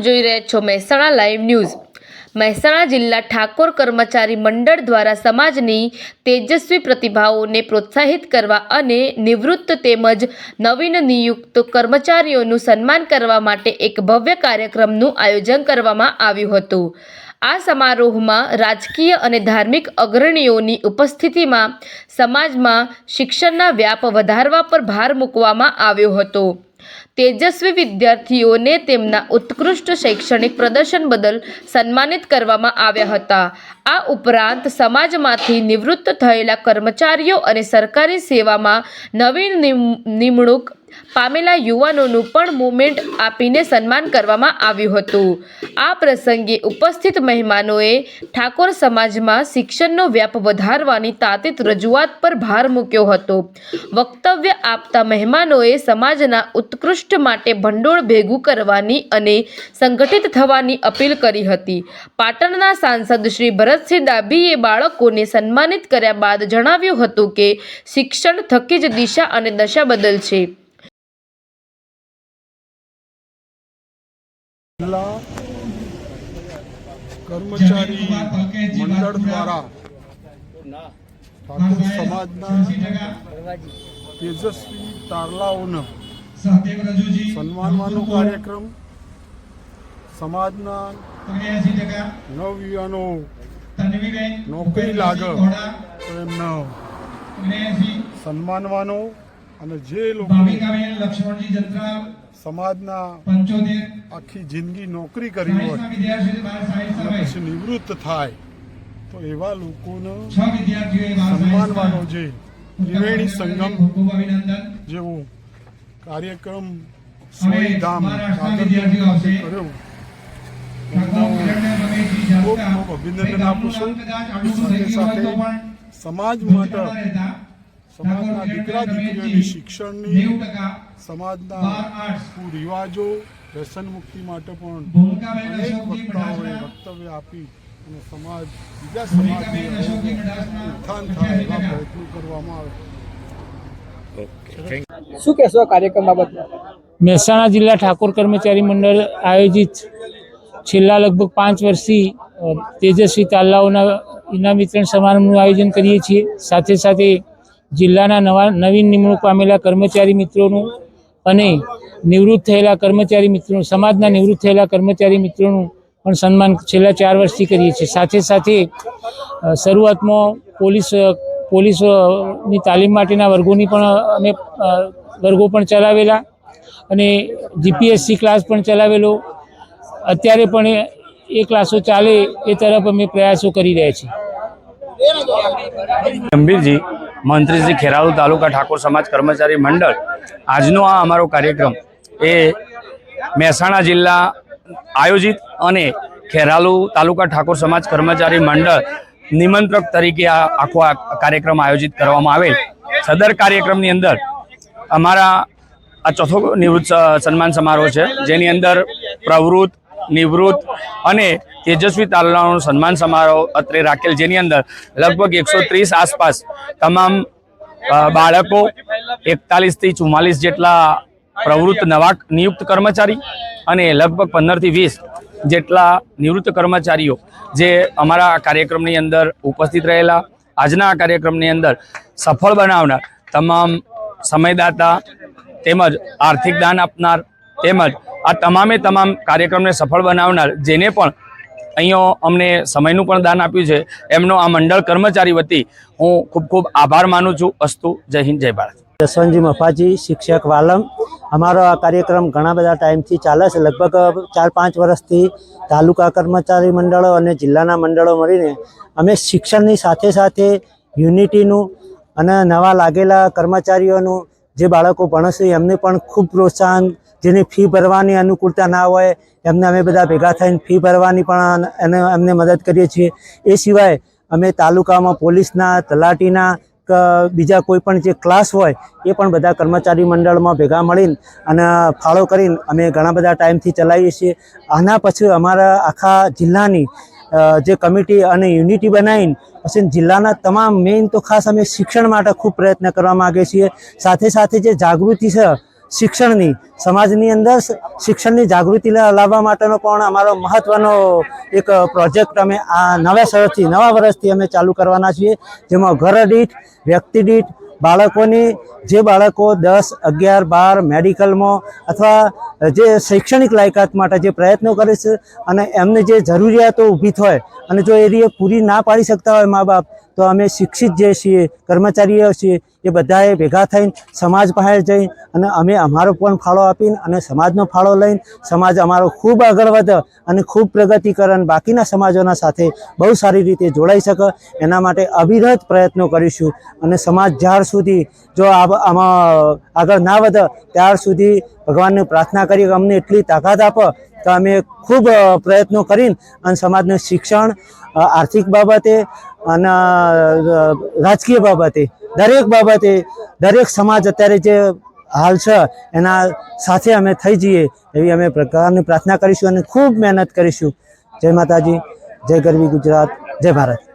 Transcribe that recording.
જોઈ રહ્યા છો મહેસાણા લાઈવ ન્યૂઝ મહેસાણા જિલ્લા ઠાકોર કર્મચારી મંડળ દ્વારા સમાજની તેજસ્વી પ્રતિભાઓને પ્રોત્સાહિત કરવા અને નિવૃત્ત તેમજ નવીન નિયુક્ત કર્મચારીઓનું સન્માન કરવા માટે એક ભવ્ય કાર્યક્રમનું આયોજન કરવામાં આવ્યું હતું. આ સમારોહમાં રાજકીય અને ધાર્મિક અગ્રણીઓની ઉપસ્થિતિમાં સમાજમાં શિક્ષણના વ્યાપ વધારવા પર ભાર મૂકવામાં આવ્યો હતો. તેજસ્વી વિદ્યાર્થીઓને તેમના ઉત્કૃષ્ટ શૈક્ષણિક પ્રદર્શન બદલ સન્માનિત કરવામાં આવ્યા હતા. આ ઉપરાંત સમાજમાંથી નિવૃત્ત થયેલા કર્મચારીઓ અને સરકારી સેવામાં નિમ- નિમણૂક પામેલા યુવાનોનું પણ મુમેન્ટ આપીને સન્માન કરવામાં આવ્યું હતું. આ પ્રસંગે ઉપસ્થિત મહેમાનોએ ઠાકોર સમાજમાં શિક્ષણનો વ્યાપ વધારવાની તાતીત રજૂઆત પર ભાર મૂક્યો હતો. વક્તવ્ય આપતા મહેમાનોએ સમાજના ઉત્કૃષ્ટ માટે ભંડોળ ભેગું કરવાની અને સંગઠિત થવાની અપીલ કરી હતી. પાટણના સાંસદ શ્રી ભરતસિંહ ડાભીએ બાળકોને સન્માનિત કર્યા બાદ જણાવ્યું હતું કે શિક્ષણ થકી જ દિશા અને દશા બદલશે. જિલ્લા કર્મચારી મંડળ દ્વારા ઠાકોર સમાજના તેજસ્વી તારલાઓનો સન્માનવાનો કાર્યક્રમ સમાજના નવયુવાનો નોકરી લાગે એમને સન્માનવાનો અને જે લોકો લક્ષ્મણજી જંત્રાલ સમાજના આખી જિંદગી નોકરી કરી હોય પછી નિવૃત્ત થાય તો એવા લોકોનો સન્માનવાનો જે ત્રિવેણી સંગમ જેવો કાર્યક્રમ સ્વયંધામ. કર્યો. ખૂબ ખૂબ અભિનંદન આપું છું. સાથે સાથે સમાજ માટે સમાજના ઠાકોર દીકરા દીકરીઓની શિક્ષણની સમાજના બાર કુરિવાજો વ્યસન મુક્તિ માટે પણ અનેક વક્તાઓએ વક્તવ્ય આપી અને સમાજ બીજા સમાજની. ઉત્થાન થાય એવા પ્રયત્નો કરવામાં આવે. શું કહેશો કાર્યક્રમ બાબત? મહેસાણા જિલ્લા ઠાકોર કર્મચારી મંડળ આયોજિત છેલ્લા લગભગ પાંચ વર્ષથી તેજસ્વી તાલાઓના ઇનામ વિતરણ સમારંભનું આયોજન કરીએ છીએ. સાથે સાથે જિલ્લાના નવા નવીન નિમણૂક પામેલા કર્મચારી મિત્રોનું અને નિવૃત્ત થયેલા કર્મચારી મિત્રોનું, સમાજના નિવૃત્ત થયેલા કર્મચારી મિત્રોનું પણ સન્માન છેલ્લા ચાર વર્ષથી કરીએ છીએ. સાથે સાથે શરૂઆતમાં પોલીસ પોલીસની તાલીમ માટેના વર્ગોની પણ અમે વર્ગો પણ ચલાવેલા અને જીપીએસસી ક્લાસ પણ ચલાવેલો. અત્યારે પણ એ ક્લાસો ચાલે એ તરફ અમે પ્રયાસો કરી રહ્યા છીએ. ગંભીરજી મંત્રી શ્રી ખેરાલુ તાલુકા ઠાકોર સમાજ કર્મચારી મંડળ. આજનો આ અમારો કાર્યક્રમ એ મહેસાણા જિલ્લા આયોજિત અને ખેરાલુ તાલુકા ઠાકોર સમાજ કર્મચારી મંડળ નિમંત્રક તરીકે આ આખો આ કાર્યક્રમ આયોજિત કરવામાં આવેલ. સદર કાર્યક્રમની અંદર અમારા આ ચોથો નિવૃત્ત સન્માન સમારોહ છે. જેની અંદર પ્રવૃત્ત નિવૃત્ત અને તેજસ્વી તાલુકાનો સન્માન સમારોહ અત્રે રાખેલ, જેની અંદર લગભગ એકસો ત્રીસ આસપાસ તમામ બાળકો એકતાલીસથી ચુમ્માલીસ જેટલા પ્રવૃત્ત નવા નિયુક્ત કર્મચારી અને લગભગ પંદરથી વીસ જેટલા નિવૃત્ત કર્મચારીઓ જે અમારા કાર્યક્રમની અંદર ઉપસ્થિત રહેલા, આજના કાર્યક્રમની અંદર સફળ બનાવનાર તમામ સમયદાતા તેમજ આર્થિક દાન આપનાર તેમજ આ તમામે તમામ કાર્યક્રમને સફળ બનાવનાર જેને પણ અહીંયા અમને સમયનું પણ દાન આપ્યું છે, એમનો આ મંડળ કર્મચારી વતી હું ખૂબ ખૂબ આભાર માનું છું. અસ્તુ, જય હિન્દ, જય ભારત. જસવંતજી મફાજી, શિક્ષક વાલમ અમારો આ કાર્યક્રમ ઘણા બધા ટાઈમથી ચાલે છે. લગભગ ચાર પાંચ વર્ષથી તાલુકા કર્મચારી મંડળો અને જિલ્લાના મંડળો મળીને અમે શિક્ષણની સાથે સાથે યુનિટીનું અને નવા લાગેલા કર્મચારીઓનું જે બાળકો ભણશે, એમને પણ ખૂબ પ્રોત્સાહન જેની ફી ભરવાની અનુકૂળતા ના હોય, એમને અમે બધા ભેગા થઈને ફી ભરવાની પણ એને એમને મદદ કરીએ છીએ. એ સિવાય અમે તાલુકામાં પોલીસના, તલાટીના બીજા કોઈ પણ જે ક્લાસ હોય, એ પણ બધા કર્મચારી મંડળમાં ભેગા મળીને અને ફાળો કરીને અમે ઘણા બધા ટાઈમથી ચલાવીએ છીએ. આના પછી અમારા આખા જિલ્લાની જે કમિટી અને યુનિટી બનાવીને, પછી જિલ્લાના તમામ મેઇન તો ખાસ અમે શિક્ષણ માટે ખૂબ પ્રયત્ન કરવા માગીએ છીએ. સાથે સાથે જે જાગૃતિ છે શિક્ષણની, સમાજની અંદર શિક્ષણની જાગૃતિ લાવવા માટેનો પણ અમારો મહત્વનો એક પ્રોજેક્ટ અમે આ નવા વર્ષથી નવા વર્ષથી અમે ચાલુ કરવાના છીએ, જેમાં ઘર દીઠ, વ્યક્તિ દીઠ, બાળકોની, જે બાળકો દસ, અગિયાર, બાર, મેડિકલમાં અથવા જે શૈક્ષણિક લાયકાત માટે જે પ્રયત્નો કરે છે અને એમને જે જરૂરિયાતો ઊભી થાય અને જો એ પૂરી ના પાડી શકતા હોય મા બાપ તો અમે શિક્ષિત જે છીએ, કર્મચારીઓ છીએ, એ બધાએ ભેગા થઈને સમાજ પાસે જઈ અને અમે અમારો પણ ફાળો આપીને અને સમાજનો ફાળો લઈને સમાજ અમારો ખૂબ આગળ વધે અને ખૂબ પ્રગતિ કરે અને બાકીના સમાજોના સાથે બહુ સારી રીતે જોડાઈ શકે. એના માટે અવિરત પ્રયત્નો કરીશું અને સમાજ જ્યાર સુધી જો આમાં આગળ ના વધે, ત્યાર સુધી ભગવાનને પ્રાર્થના કરી અમને એટલી તાકાત આપો તો અમે ખૂબ પ્રયત્નો કરીને અને સમાજને શિક્ષણ આર્થિક બાબતે અને રાજકીય બાબતે, દરેક બાબતે, દરેક સમાજ અત્યારે જે હાલ છે, એના સાથે અમે થઈ જઈએ એવી અમે પ્રકારની પ્રાર્થના કરીશું અને ખૂબ મહેનત કરીશું. જય માતાજી, જય ગરવી ગુજરાત, જય ભારત.